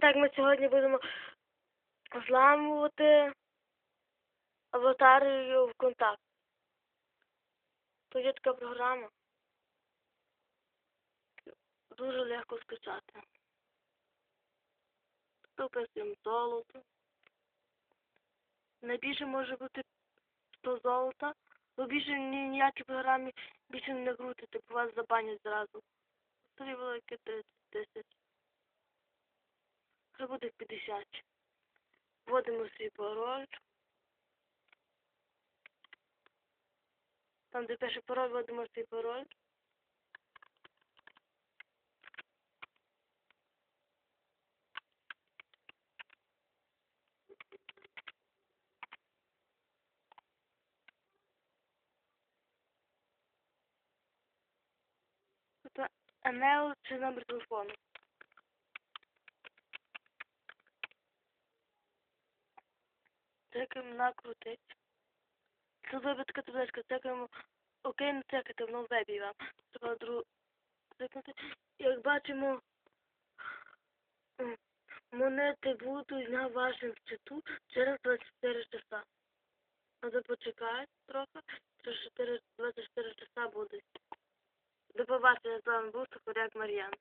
Так, ми сьогодні будемо зламувати аватарію в контакт. Тут є така програма. Дуже легко скачати. Тут вписуємо золото. Найбільше може бути 100 золота. Ви більше ні, ніякій програмі більше не крутите, бо вас забанять зразу. Тоді велике 30 тисяч. Хай буде 50. Вводимо свій пароль. Там, де пише пароль, вводимо свій пароль. Тобто емейл чи номер телефону. Цикаємо накрутить. Це вибитка табличка, цикаємо окей, не цикати, воно в вебі вам. Треба другу. Як бачимо, м, монети будуть на вашому счету через 24 часа. Треба почекати трохи, через 4, 24 часа будуть. До побачення з вами був Сухоряк Мар'ян.